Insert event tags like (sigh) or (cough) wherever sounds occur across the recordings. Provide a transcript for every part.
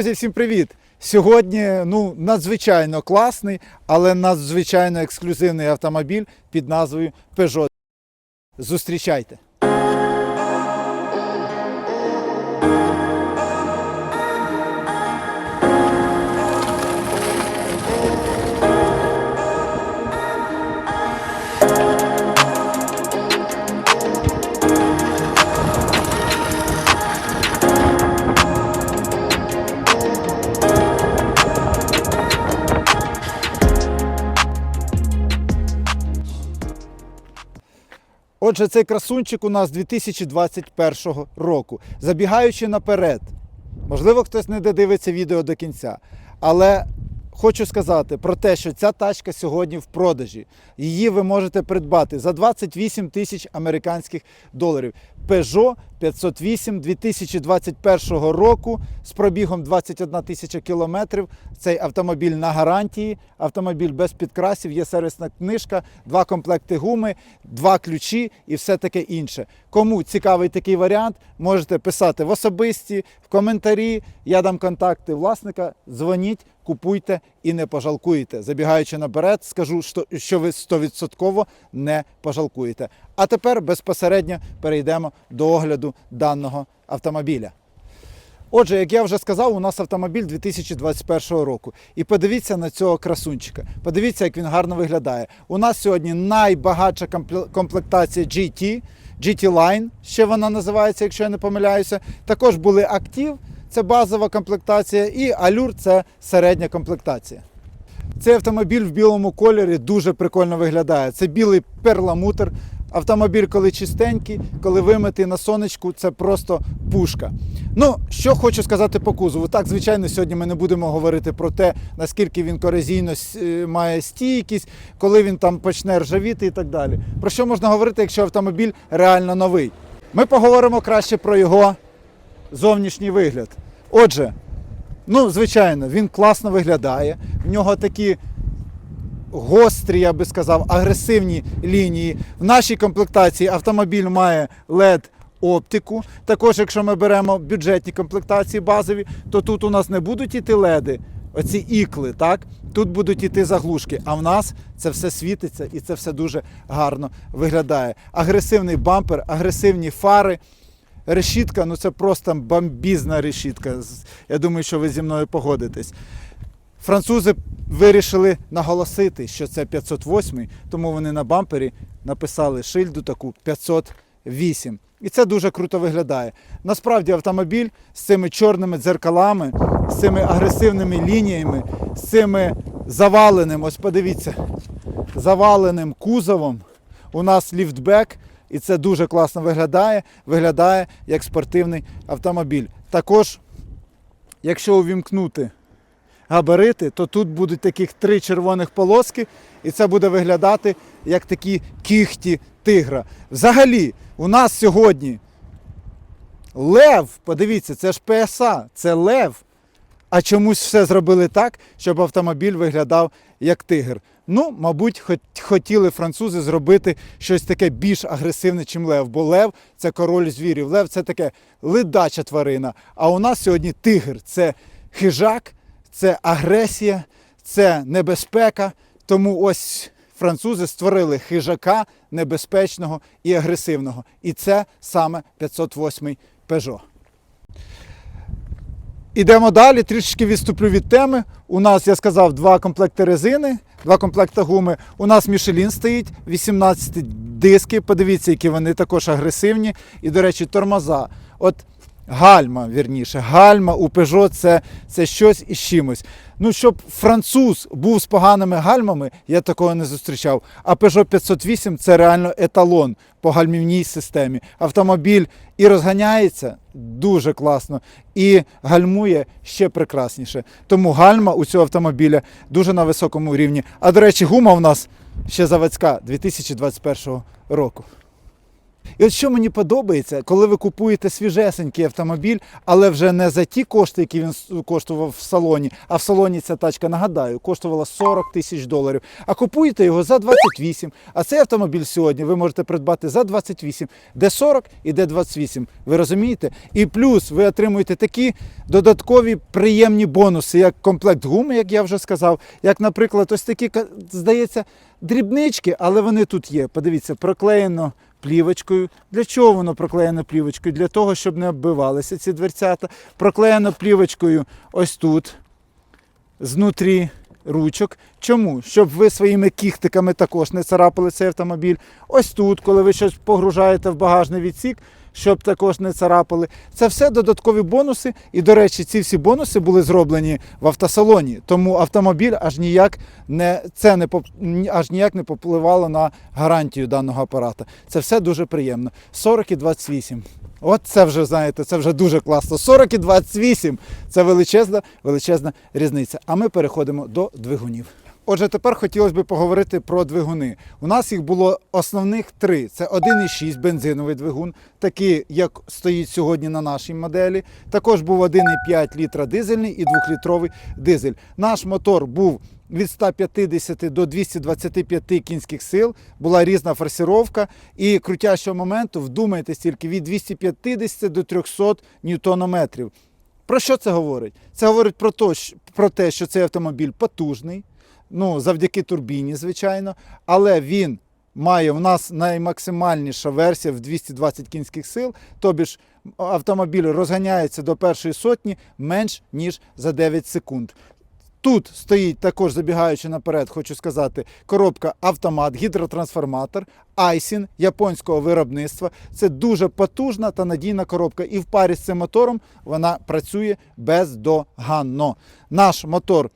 Друзі, всім привіт! Сьогодні ну, надзвичайно класний, але надзвичайно ексклюзивний автомобіль під назвою Peugeot. Зустрічайте! Отже, цей красунчик у нас 2021 року. Забігаючи наперед, можливо, хтось не додивиться відео до кінця, але хочу сказати про те, що ця тачка сьогодні в продажі. Її ви можете придбати за 28 тисяч американських доларів. Peugeot 508 2021 року з пробігом 21 тисяча кілометрів. Цей автомобіль на гарантії, автомобіль без підкрасів, є сервісна книжка, два комплекти гуми, два ключі і все таке інше. Кому цікавий такий варіант, можете писати в особисті, в коментарі. Я дам контакти власника. Дзвоніть, купуйте і не пожалкуєте. Забігаючи наперед, скажу, що- ви 100% не пожалкуєте. А тепер безпосередньо перейдемо до огляду даного автомобіля. Отже, як я вже сказав, у нас автомобіль 2021 року. І подивіться на цього красунчика. Подивіться, як він гарно виглядає. У нас сьогодні найбагатша комплектація GT, GT Line, ще вона називається, якщо я не помиляюся. Також були Active, це базова комплектація, і Allure це середня комплектація. Цей автомобіль в білому кольорі дуже прикольно виглядає. Це білий перламутр. Автомобіль, коли чистенький, коли вимитий на сонечку, це просто пушка. Ну, що хочу сказати по кузову. Так, звичайно, сьогодні ми не будемо говорити про те, наскільки він корозійно має стійкість, коли він там почне ржавіти і так далі. Про що можна говорити, якщо автомобіль реально новий? Ми поговоримо краще про його зовнішній вигляд. Отже, Ну, звичайно, він класно виглядає. В нього такі гострі, я би сказав, агресивні лінії. В нашій комплектації автомобіль має LED оптику. Також, якщо ми беремо бюджетні комплектації базові, то тут у нас не будуть іти леди, оці ікли, так? Тут будуть іти заглушки, а в нас це все світиться і це все дуже гарно виглядає. Агресивний бампер, агресивні фари. Решітка, ну це просто бомбізна решітка. Я думаю, що ви зі мною погодитесь. Французи вирішили наголосити, що це 508, тому вони на бампері написали шильду таку 508. І це дуже круто виглядає. Насправді автомобіль з цими чорними дзеркалами, з цими агресивними лініями, з цими заваленим, ось подивіться, заваленим кузовом. У нас ліфтбек, і це дуже класно виглядає. Виглядає як спортивний автомобіль. Також, якщо увімкнути габарити, то тут будуть таких три червоних полоски, і це буде виглядати як такі кіхті тигра. Взагалі, у нас сьогодні лев, подивіться, це ж ПСА, це лев. А чомусь все зробили так, щоб автомобіль виглядав як тигр. Ну, мабуть, хот- хотіли французи зробити щось таке більш агресивне, чим лев. Бо лев це король звірів. Лев це таке ледача тварина. А у нас сьогодні тигр це хижак, це агресія, це небезпека. Тому ось французи створили хижака небезпечного і агресивного. І це саме 508 Peugeot. Ідемо далі, трішечки відступлю від теми. У нас, я сказав, два комплекти резини, два комплекти гуми. У нас Мішелін стоїть, 18 диски. Подивіться, які вони також агресивні. І, до речі, тормоза. От гальма, вірніше, гальма у Peugeot це, це щось із чимось. Ну, щоб француз був з поганими гальмами, я такого не зустрічав. А Peugeot 508 це реально еталон по гальмівній системі. Автомобіль і розганяється дуже класно, і гальмує ще прекрасніше. Тому гальма у цього автомобіля дуже на високому рівні. А до речі, гума у нас ще заводська 2021 року. І от що мені подобається, коли ви купуєте свіжесенький автомобіль, але вже не за ті кошти, які він коштував в салоні, а в салоні ця тачка, нагадаю, коштувала 40 тисяч доларів. А купуєте його за 28. А цей автомобіль сьогодні ви можете придбати за 28, де 40 і де 28. Ви розумієте? І плюс ви отримуєте такі додаткові приємні бонуси, як комплект гуми, як я вже сказав, як, наприклад, ось такі, здається, дрібнички, але вони тут є. Подивіться, проклеєно плівочкою. Для чого воно проклеєно плівочкою? Для того, щоб не оббивалися ці дверцята. Проклеєно плівочкою ось тут, знутрі ручок. Чому? Щоб ви своїми кіхтиками також не царапали цей автомобіль. Ось тут, коли ви щось погружаєте в багажний відсік, щоб також не царапали. Це все додаткові бонуси. І, до речі, ці всі бонуси були зроблені в автосалоні. Тому автомобіль аж ніяк не це не аж ніяк не попливало на гарантію даного апарата. Це все дуже приємно. 40 і 28. От це вже знаєте, це вже дуже класно. 40 і 28 це величезна, величезна різниця. А ми переходимо до двигунів. Отже, тепер хотілося б поговорити про двигуни. У нас їх було основних три: це 1,6 бензиновий двигун, такий, як стоїть сьогодні на нашій моделі. Також був 1,5 літра дизельний і 2-літровий дизель. Наш мотор був від 150 до 225 кінських сил, була різна форсировка і крутящого моменту, вдумайтесь тільки від 250 до 300 ньютонометрів. Про що це говорить? Це говорить про, то, про те, що цей автомобіль потужний, ну, завдяки турбіні, звичайно, але він має у нас наймаксимальніша версія в 220 кінських сил, тобі ж автомобіль розганяється до першої сотні менш ніж за 9 секунд. Тут стоїть також забігаючи наперед, хочу сказати, коробка автомат, гідротрансформатор, Айсін японського виробництва. Це дуже потужна та надійна коробка. І в парі з цим мотором вона працює бездоганно. Наш мотор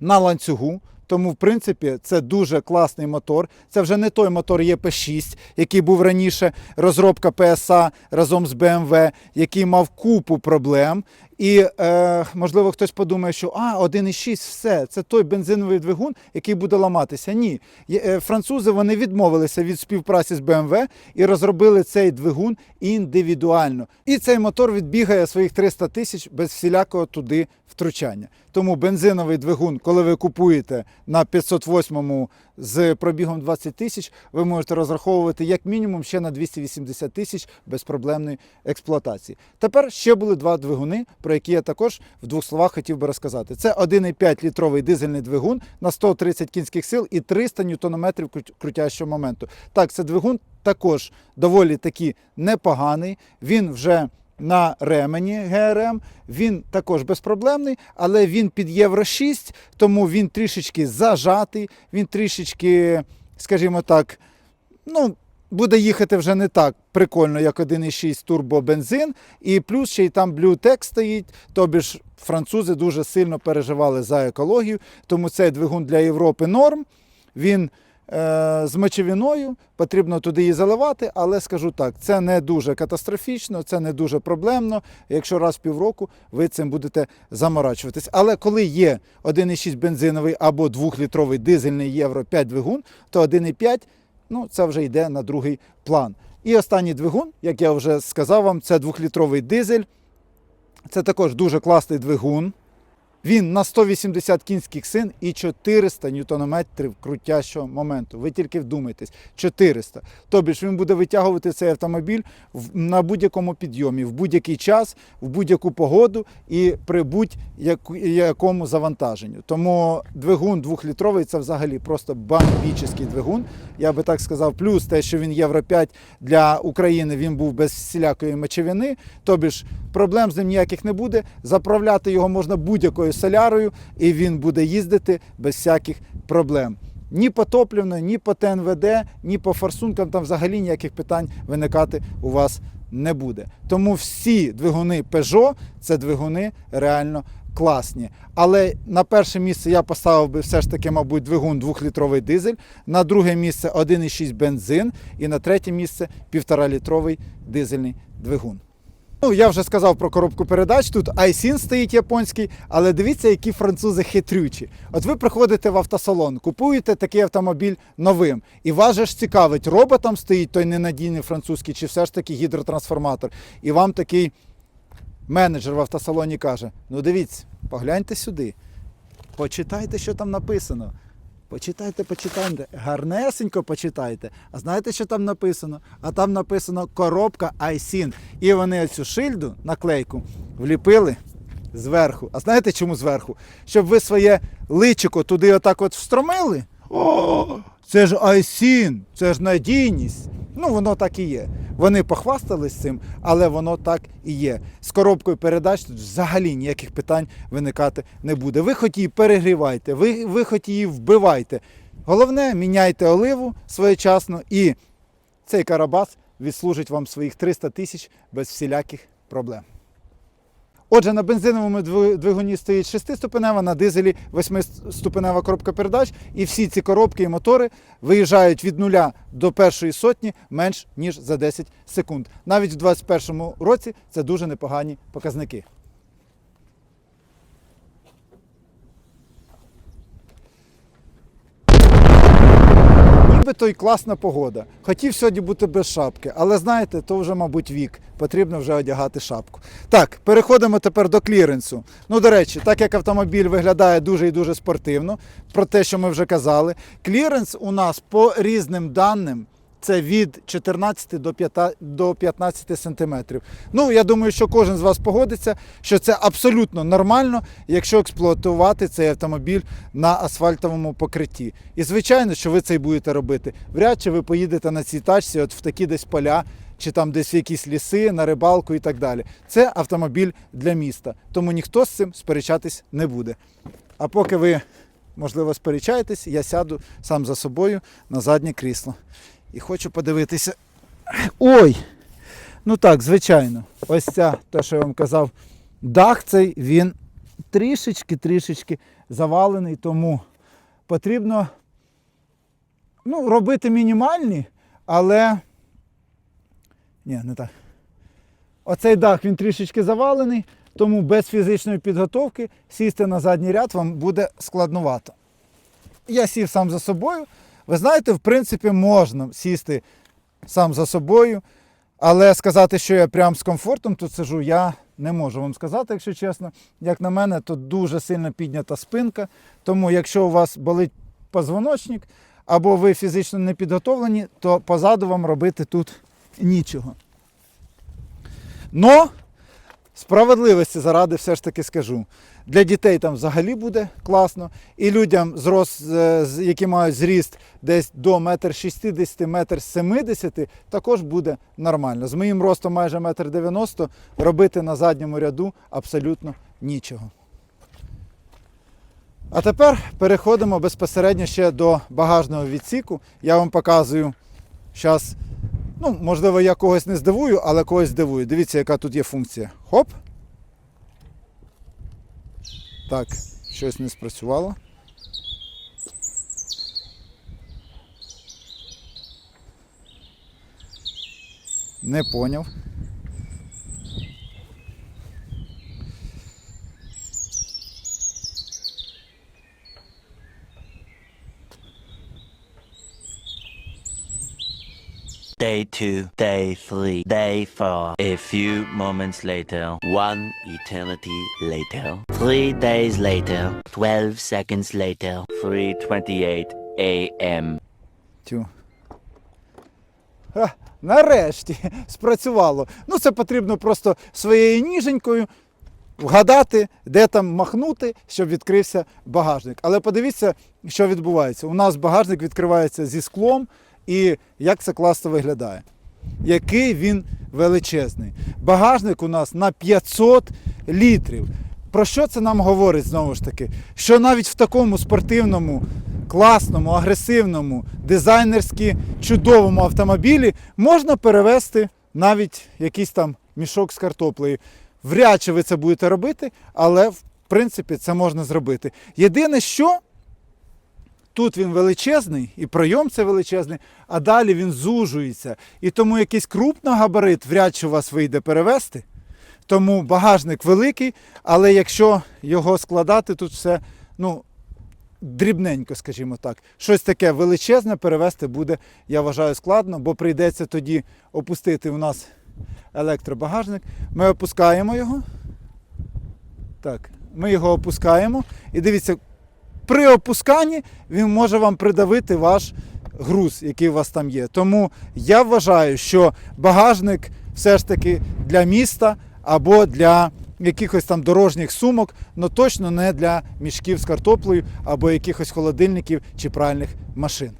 на ланцюгу. Тому, в принципі, це дуже класний мотор. Це вже не той мотор ЄП6, який був раніше розробка PSA разом з BMW, який мав купу проблем. І е, можливо хтось подумає, що а 1,6 все, це той бензиновий двигун, який буде ламатися. Ні, е, французи вони відмовилися від співпраці з BMW і розробили цей двигун індивідуально. І цей мотор відбігає своїх 300 тисяч без всілякого туди втручання. Тому бензиновий двигун, коли ви купуєте на 508-му з пробігом 20 тисяч, ви можете розраховувати як мінімум ще на 280 тисяч безпроблемної експлуатації. Тепер ще були два двигуни, про які я також в двох словах хотів би розказати. Це 1,5 літровий дизельний двигун на 130 кінських сил і 300 ньютонометрів крут- крутящого моменту. Так, це двигун також доволі таки непоганий. Він вже на ремені ГРМ. Він також безпроблемний, але він під Євро 6, тому він трішечки зажатий, він трішечки, скажімо так, ну, буде їхати вже не так прикольно, як 1,6 турбобензин. І плюс ще й там Bluetech стоїть. Тобі ж французи дуже сильно переживали за екологію, тому цей двигун для Європи норм. Він з мочевиною, потрібно туди її заливати, але скажу так, це не дуже катастрофічно, це не дуже проблемно. Якщо раз в півроку ви цим будете заморачуватись. Але коли є 1,6 бензиновий або 2-літровий дизельний євро 5 двигун, то 1,5 ну, це вже йде на другий план. І останній двигун, як я вже сказав вам, це 2-літровий дизель. Це також дуже класний двигун. Він на 180 кінських сил і 400 ньютонометрів крутящого моменту. Ви тільки вдумайтесь, 400. Тобі ж він буде витягувати цей автомобіль на будь-якому підйомі, в будь-який час, в будь-яку погоду і при будь-якому завантаженню. Тому двигун 2-літровий це взагалі просто бомбічний двигун. Я би так сказав, плюс те, що він Євро 5 для України він був без всілякої мочевини. Тобі ж проблем з ним ніяких не буде. Заправляти його можна будь-якою солярою, і він буде їздити без всяких проблем. Ні по топливно, ні по ТНВД, ні по форсункам там взагалі ніяких питань виникати у вас не буде. Тому всі двигуни Peugeot – це двигуни реально класні. Але на перше місце я поставив би все ж таки, мабуть, двигун 2-літровий дизель, на друге місце 1,6 бензин і на третє місце 1,5-літровий дизельний двигун. Ну, я вже сказав про коробку передач. Тут iSyn стоїть японський, але дивіться, які французи хитрючі. От ви приходите в автосалон, купуєте такий автомобіль новим, і вас же ж цікавить, роботом стоїть той ненадійний французький, чи все ж таки гідротрансформатор. І вам такий менеджер в автосалоні каже: ну дивіться, погляньте сюди, почитайте, що там написано. Почитайте, почитайте, гарнесенько почитайте. А знаєте, що там написано? А там написано коробка iSyn. І вони оцю шильду, наклейку, вліпили зверху. А знаєте чому зверху? Щоб ви своє личико туди отак от встромили. О, це ж iSyn, це ж надійність. Ну, воно так і є. Вони похвастались цим, але воно так і є. З коробкою передач тут взагалі ніяких питань виникати не буде. Ви хоч її перегрівайте, ви, ви хоч її вбивайте. Головне, міняйте оливу своєчасно і цей карабас відслужить вам своїх 300 тисяч без всіляких проблем. Отже, на бензиновому двигу- двигуні стоїть 6-ступенева, на дизелі 8-ступенева коробка передач, і всі ці коробки і мотори виїжджають від нуля до першої сотні менш ніж за 10 секунд. Навіть в 2021 році це дуже непогані показники. Нібито й класна погода. Хотів сьогодні бути без шапки, але знаєте, то вже, мабуть, вік. Потрібно вже одягати шапку. Так, переходимо тепер до кліренсу. Ну, до речі, так як автомобіль виглядає дуже і дуже спортивно, про те, що ми вже казали, кліренс у нас по різним даним. Це від 14 до 5 до 15 сантиметрів. Ну, я думаю, що кожен з вас погодиться, що це абсолютно нормально, якщо експлуатувати цей автомобіль на асфальтовому покритті. І звичайно, що ви це й будете робити. Вряд чи ви поїдете на цій тачці, от в такі десь поля, чи там десь якісь ліси, на рибалку і так далі. Це автомобіль для міста, тому ніхто з цим сперечатись не буде. А поки ви, можливо, сперечаєтесь, я сяду сам за собою на заднє крісло. І хочу подивитися. Ой! Ну так, звичайно. Ось ця, те, що я вам казав, дах цей він трішечки-трішечки завалений, тому потрібно ну, робити мінімальні, але. Ні, не так. Оцей дах він трішечки завалений, тому без фізичної підготовки сісти на задній ряд вам буде складнувато. Я сів сам за собою. Ви знаєте, в принципі, можна сісти сам за собою, але сказати, що я прям з комфортом тут сижу, я не можу вам сказати, якщо чесно. Як на мене, тут дуже сильно піднята спинка. Тому, якщо у вас болить позвоночник або ви фізично не підготовлені, то позаду вам робити тут нічого. Но справедливості заради все ж таки скажу. Для дітей там взагалі буде класно. І людям, е, з- які мають зріст десь до 1,60 м, 1,70 м, також буде нормально. З моїм ростом майже 1,90 м робити на задньому ряду абсолютно нічого. А тепер переходимо безпосередньо ще до багажного відсіку. Я вам показую зараз. Ну, можливо, я когось не здивую, але когось здивую. Дивіться, яка тут є функція. Хоп. Так, щось не спрацювало. Не поняв. Day 2, day 3, day 4. A few moments later, one eternity later. 3 days later, 12 seconds later, 3:28 a.m. Тю. Нарешті (laughs) спрацювало. Ну, це потрібно просто своєю ніженькою вгадати, де там махнути, щоб відкрився багажник. Але подивіться, що відбувається. У нас багажник відкривається зі склом, і як це класно виглядає. Який він величезний. Багажник у нас на 500 літрів. Про що це нам говорить знову ж таки? Що навіть в такому спортивному, класному, агресивному, дизайнерськи чудовому автомобілі можна перевезти навіть якийсь там мішок з картоплею. Вряд чи ви це будете робити, але в принципі це можна зробити. Єдине, що тут він величезний, і пройом це величезний, а далі він зужується. І тому якийсь крупногабарит вряд чи у вас вийде перевезти. Тому багажник великий, але якщо його складати, тут все ну, дрібненько, скажімо так. Щось таке величезне перевезти буде, я вважаю, складно, бо прийдеться тоді опустити у нас електробагажник. Ми опускаємо його. Так, ми його опускаємо. І дивіться, при опусканні він може вам придавити ваш груз, який у вас там є. Тому я вважаю, що багажник все ж таки для міста або для якихось там дорожніх сумок, але точно не для мішків з картоплею або якихось холодильників чи пральних машин.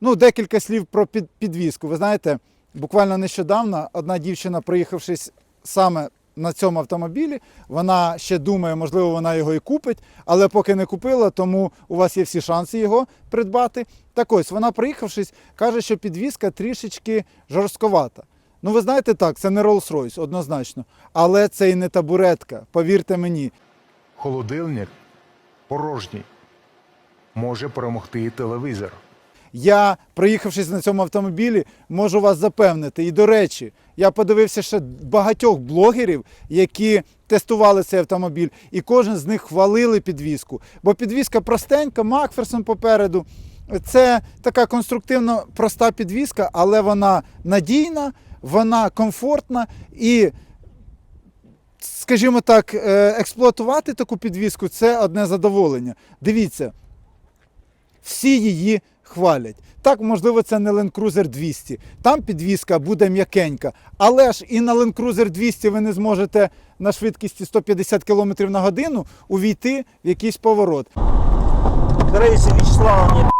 Ну, декілька слів про підвізку. Ви знаєте, буквально нещодавно одна дівчина, приїхавшись саме на цьому автомобілі, вона ще думає, можливо, вона його і купить, але поки не купила, тому у вас є всі шанси його придбати. Так ось, вона, приїхавшись, каже, що підвізка трішечки жорстковата. Ну, ви знаєте, так, це не Rolls-Royce, однозначно. Але це і не табуретка, повірте мені. Холодильник порожній. Може перемогти і телевізор. Я, приїхавшись на цьому автомобілі, можу вас запевнити. І до речі, я подивився ще багатьох блогерів, які тестували цей автомобіль, і кожен з них хвалили підвізку. Бо підвізка простенька, Макферсон попереду. Це така конструктивно проста підвізка, але вона надійна, вона комфортна і. Скажімо так, е, експлуатувати таку підвізку це одне задоволення. Дивіться, всі її хвалять. Так, можливо, це не Land Cruiser 200. Там підвізка буде м'якенька. Але ж і на Land Cruiser 200 ви не зможете на швидкості 150 км на годину увійти в якийсь поворот. Раиса Вячеславовна,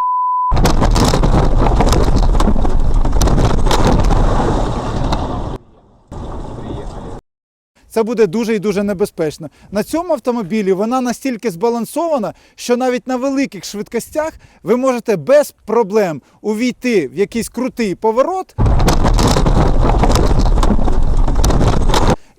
Це буде дуже і дуже небезпечно. На цьому автомобілі вона настільки збалансована, що навіть на великих швидкостях ви можете без проблем увійти в якийсь крутий поворот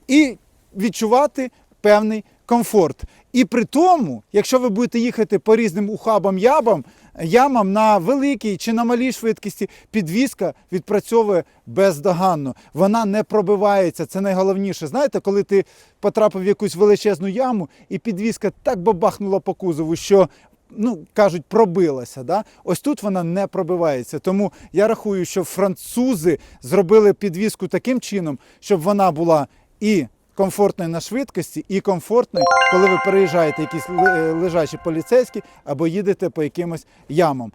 і відчувати певний комфорт. І при тому, якщо ви будете їхати по різним ухабам ябам, ямам на великій чи на малій швидкості, підвізка відпрацьовує бездоганно. Вона не пробивається. Це найголовніше. Знаєте, коли ти потрапив в якусь величезну яму, і підвізка так бабахнула по кузову, що. Ну, кажуть, пробилася. Да? Ось тут вона не пробивається. Тому я рахую, що французи зробили підвізку таким чином, щоб вона була і комфортною на швидкості, і комфортною, коли ви переїжджаєте якісь е, лежачі поліцейські або їдете по якимось ямам.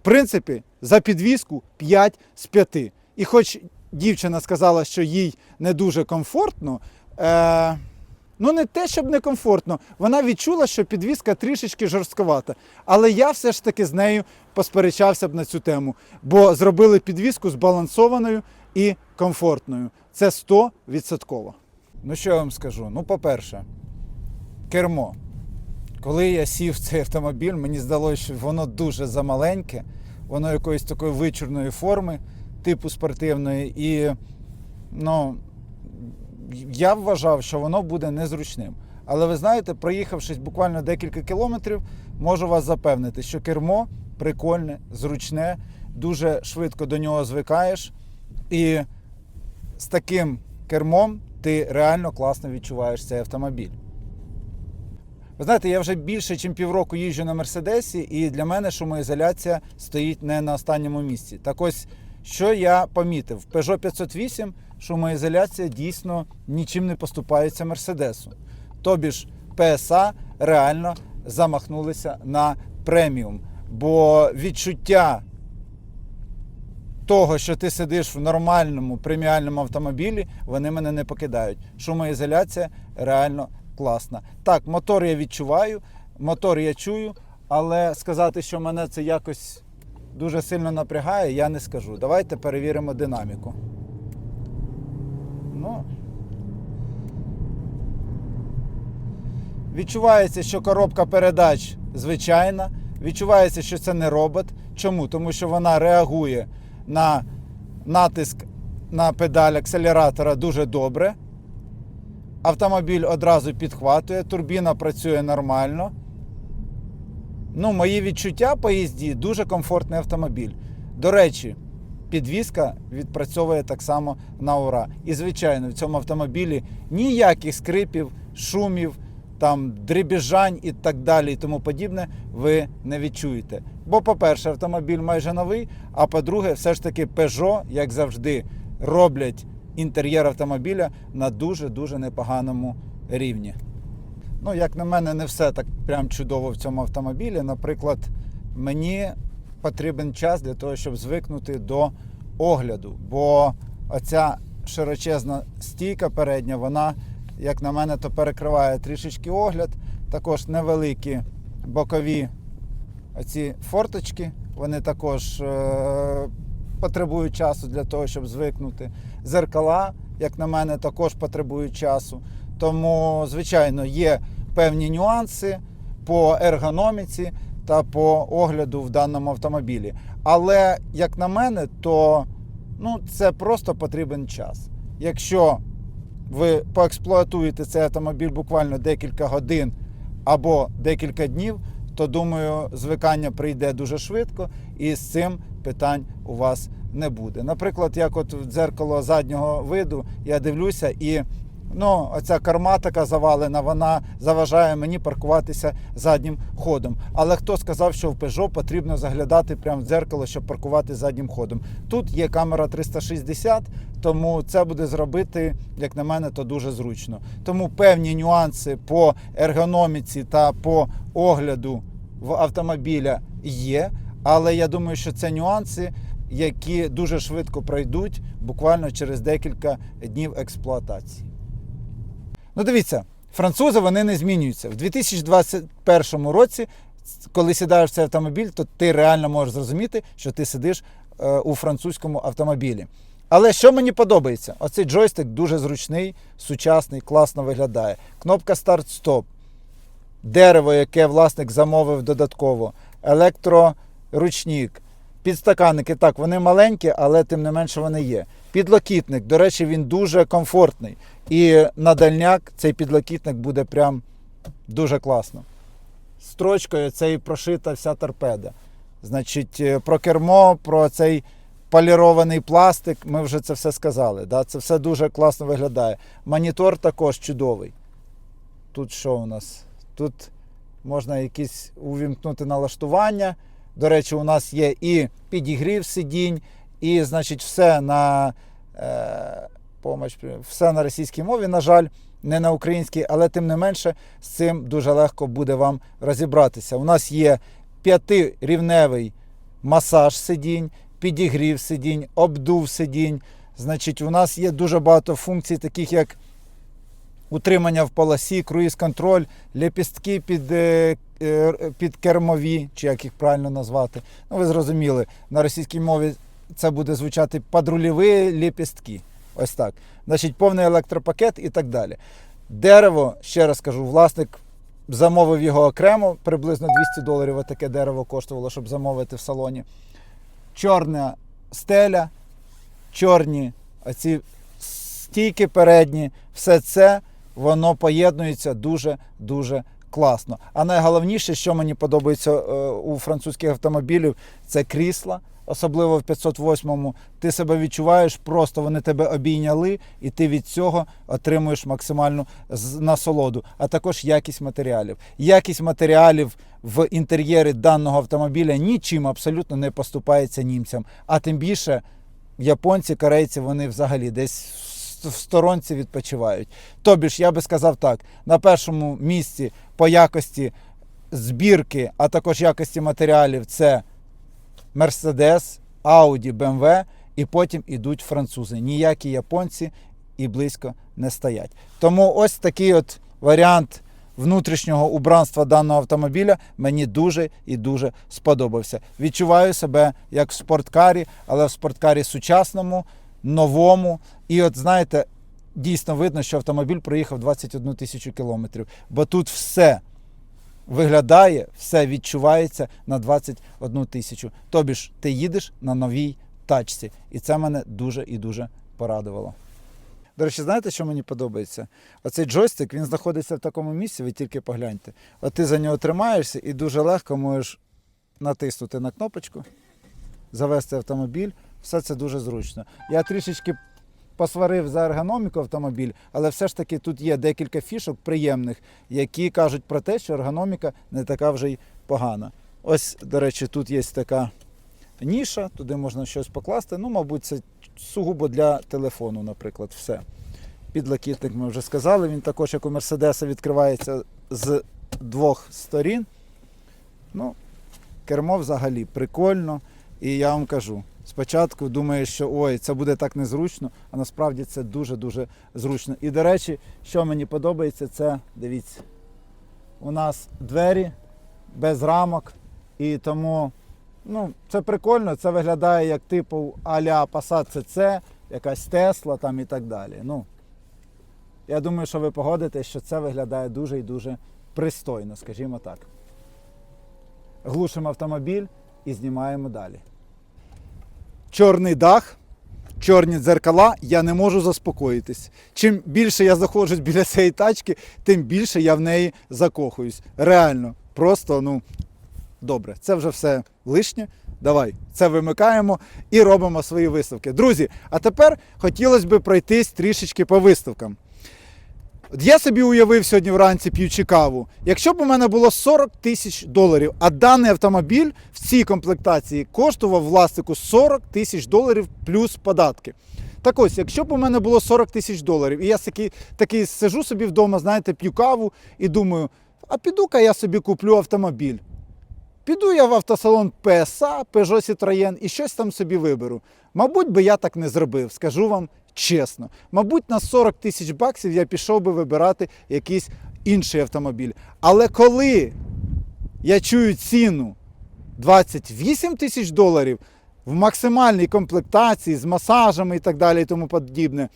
В принципі, за підвізку 5 з 5. І хоч дівчина сказала, що їй не дуже комфортно, е, ну не те, щоб не комфортно, вона відчула, що підвізка трішечки жорстковата. Але я все ж таки з нею посперечався б на цю тему, бо зробили підвізку збалансованою і комфортною. Це 100%. Ну що я вам скажу? Ну, по-перше, кермо. Коли я сів в цей автомобіль, мені здалося, що воно дуже замаленьке, воно якоїсь такої вичурної форми, типу спортивної, і ну, я вважав, що воно буде незручним. Але ви знаєте, проїхавшись буквально декілька кілометрів, можу вас запевнити, що кермо прикольне, зручне, дуже швидко до нього звикаєш. І з таким кермом ти реально класно відчуваєш цей автомобіль. Ви знаєте, я вже більше, ніж півроку їжджу на Мерседесі, і для мене шумоізоляція стоїть не на останньому місці. Так ось, що я помітив, в Peugeot 508 шумоізоляція дійсно нічим не поступається Мерседесу. Тобі ж PSA реально замахнулися на преміум. Бо відчуття того, що ти сидиш в нормальному преміальному автомобілі, вони мене не покидають. Шумоізоляція реально класна. Так, мотор я відчуваю, мотор я чую, але сказати, що мене це якось дуже сильно напрягає, я не скажу. Давайте перевіримо динаміку. Ну. Відчувається, що коробка передач звичайна. Відчувається, що це не робот. Чому? Тому що вона реагує на натиск на педаль акселератора дуже добре. Автомобіль одразу підхватує, турбіна працює нормально. Ну, мої відчуття по їзді дуже комфортний автомобіль. До речі, підвізка відпрацьовує так само на ура. І звичайно, в цьому автомобілі ніяких скрипів, шумів, там дребіжань і так далі, і тому подібне, ви не відчуєте. Бо, по-перше, автомобіль майже новий, а по-друге, все ж таки Peugeot, як завжди, роблять інтер'єр автомобіля на дуже-дуже непоганому рівні. Ну, як на мене, не все так прям чудово в цьому автомобілі. Наприклад, мені потрібен час для того, щоб звикнути до огляду. Бо оця широчезна стійка передня, вона, як на мене, то перекриває трішечки огляд. Також невеликі бокові оці форточки, вони також е- потребують часу для того, щоб звикнути. Зеркала, як на мене, також потребують часу. Тому, звичайно, є певні нюанси по ергономіці та по огляду в даному автомобілі. Але, як на мене, то ну, це просто потрібен час. Якщо ви поексплуатуєте цей автомобіль буквально декілька годин або декілька днів, то думаю, звикання прийде дуже швидко, і з цим питань у вас не буде. Наприклад, як от в дзеркало заднього виду я дивлюся і. Ну, оця карма така завалена, вона заважає мені паркуватися заднім ходом. Але хто сказав, що в Peugeot потрібно заглядати прямо в дзеркало, щоб паркувати заднім ходом? Тут є камера 360, тому це буде зробити, як на мене, то дуже зручно. Тому певні нюанси по ергономіці та по огляду в автомобіля є. Але я думаю, що це нюанси, які дуже швидко пройдуть буквально через декілька днів експлуатації. Ну, дивіться, французи вони не змінюються. В 2021 році, коли сідаєш в цей автомобіль, то ти реально можеш зрозуміти, що ти сидиш е, у французькому автомобілі. Але що мені подобається? Оцей джойстик дуже зручний, сучасний, класно виглядає. Кнопка старт-стоп, дерево, яке власник замовив додатково, електроручник, підстаканники. Так, вони маленькі, але тим не менше вони є. Підлокітник, до речі, він дуже комфортний. І на дальняк цей підлокітник буде прям дуже класно. Строчкою цей прошита вся торпеда. Значить, е, про кермо, про цей полірований пластик, ми вже це все сказали. Да? Це все дуже класно виглядає. Монітор також чудовий. Тут що у нас? Тут можна якісь увімкнути налаштування. До речі, у нас є і підігрів сидінь, і, значить, все на е, помощь, все на російській мові, на жаль, не на українській, але тим не менше з цим дуже легко буде вам розібратися. У нас є п'ятирівневий масаж сидінь, підігрів сидінь, обдув сидінь. Значить, у нас є дуже багато функцій, таких як утримання в полосі, круїз-контроль, лепістки під, е, е, під кермові, чи як їх правильно назвати. Ну, ви зрозуміли, на російській мові це буде звучати подрульові лепістки. Ось так. Значить, повний електропакет і так далі. Дерево, ще раз кажу, власник замовив його окремо, приблизно 200 доларів таке дерево коштувало, щоб замовити в салоні. Чорна стеля, чорні оці стійки передні, все це воно поєднується дуже-дуже класно. А найголовніше, що мені подобається е, у французьких автомобілів, це крісла. Особливо в 508-му, ти себе відчуваєш, просто вони тебе обійняли, і ти від цього отримуєш максимальну насолоду, а також якість матеріалів. Якість матеріалів в інтер'єрі даного автомобіля нічим абсолютно не поступається німцям. А тим більше японці, корейці, вони взагалі десь в сторонці відпочивають. Тобі ж я би сказав так: на першому місці по якості збірки, а також якості матеріалів це Mercedes, Audi, BMW, і потім ідуть французи. Ніякі японці і близько не стоять. Тому ось такий от варіант внутрішнього убранства даного автомобіля мені дуже і дуже сподобався. Відчуваю себе як в спорткарі, але в спорткарі сучасному, новому. І от знаєте, дійсно видно, що автомобіль проїхав 21 тисячу кілометрів, бо тут все виглядає, все відчувається на 21 тисячу. Тобі ж ти їдеш на новій тачці. І це мене дуже і дуже порадувало. До речі, знаєте, що мені подобається? Оцей джойстик він знаходиться в такому місці, ви тільки погляньте. От ти за нього тримаєшся і дуже легко можеш натиснути на кнопочку, завести автомобіль все це дуже зручно. Я трішечки посварив за ергономіку автомобіль, але все ж таки тут є декілька фішок приємних, які кажуть про те, що ергономіка не така вже й погана. Ось, до речі, тут є така ніша, туди можна щось покласти. Ну, мабуть, це сугубо для телефону, наприклад, все. Підлокітник ми вже сказали. Він також, як у Мерседеса, відкривається з двох сторін. Ну, кермо взагалі прикольно. І я вам кажу, спочатку думаєш, що ой, це буде так незручно, а насправді це дуже-дуже зручно. І, до речі, що мені подобається, це дивіться, у нас двері без рамок. І тому ну, це прикольно, це виглядає як типу а-ля Passat CC, якась Tesla там і так далі. Ну, я думаю, що ви погодитесь, що це виглядає дуже і дуже пристойно, скажімо так. Глушимо автомобіль і знімаємо далі. Чорний дах, чорні дзеркала, я не можу заспокоїтись. Чим більше я заходжу біля цієї тачки, тим більше я в неї закохуюсь. Реально, просто, ну, добре, це вже все лишнє. Давай, це вимикаємо і робимо свої виставки. Друзі, а тепер хотілося б пройтись трішечки по виставкам. От я собі уявив сьогодні вранці п'ючи каву. Якщо б у мене було 40 тисяч доларів, а даний автомобіль в цій комплектації коштував власнику 40 тисяч доларів плюс податки. Так ось, якщо б у мене було 40 тисяч доларів, і я такий, такий сижу собі вдома, знаєте, п'ю каву і думаю, а піду-ка я собі куплю автомобіль. Піду я в автосалон PSA, Peugeot Citroën і щось там собі виберу. Мабуть, би я так не зробив, скажу вам чесно. Мабуть, на 40 тисяч баксів я пішов би вибирати якийсь інший автомобіль. Але коли я чую ціну 28 тисяч доларів в максимальній комплектації з масажами і так далі, і тому подібне,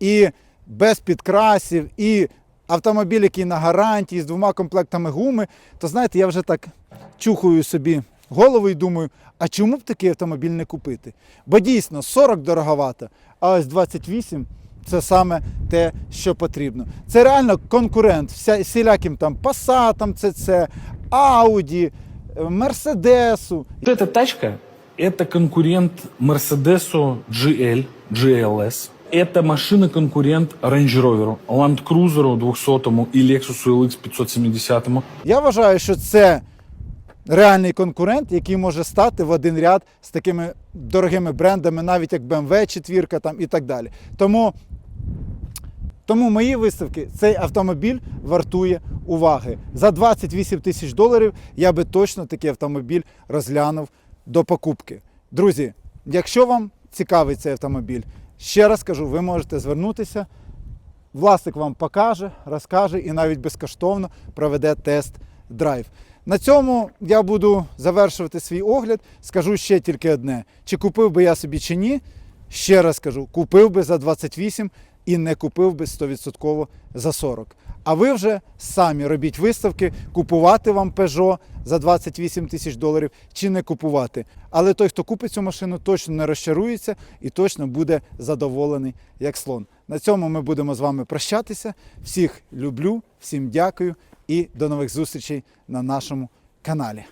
і без підкрасів, і автомобіль, який на гарантії з двома комплектами гуми, то знаєте, я вже так чухаю собі голову і думаю, а чому б такий автомобіль не купити? Бо дійсно 40 дороговато, а ось 28 це саме те, що потрібно. Це реально конкурент вся, всіляким там Passat, CC, Audi, е, Мерседесу. Вот эта тачка – это конкурент Mercedes GL, GLS. Это машина-конкурент Range Rover, Land Cruiser 200 и Lexus LX 570. Я вважаю, що це реальний конкурент, який може стати в один ряд з такими дорогими брендами, навіть як BMW, четвірка там і так далі. Тому, тому мої виставки цей автомобіль вартує уваги. За 28 тисяч доларів я би точно такий автомобіль розглянув до покупки. Друзі, якщо вам цікавий цей автомобіль, ще раз кажу, ви можете звернутися. Власник вам покаже, розкаже і навіть безкоштовно проведе тест-драйв. На цьому я буду завершувати свій огляд. Скажу ще тільки одне: чи купив би я собі чи ні. Ще раз кажу, купив би за 28 і не купив би 100% за 40. А ви вже самі робіть виставки, купувати вам Peugeot за 28 тисяч доларів чи не купувати. Але той, хто купить цю машину, точно не розчарується і точно буде задоволений як слон. На цьому ми будемо з вами прощатися. Всіх люблю, всім дякую і до нових зустрічей на нашому каналі.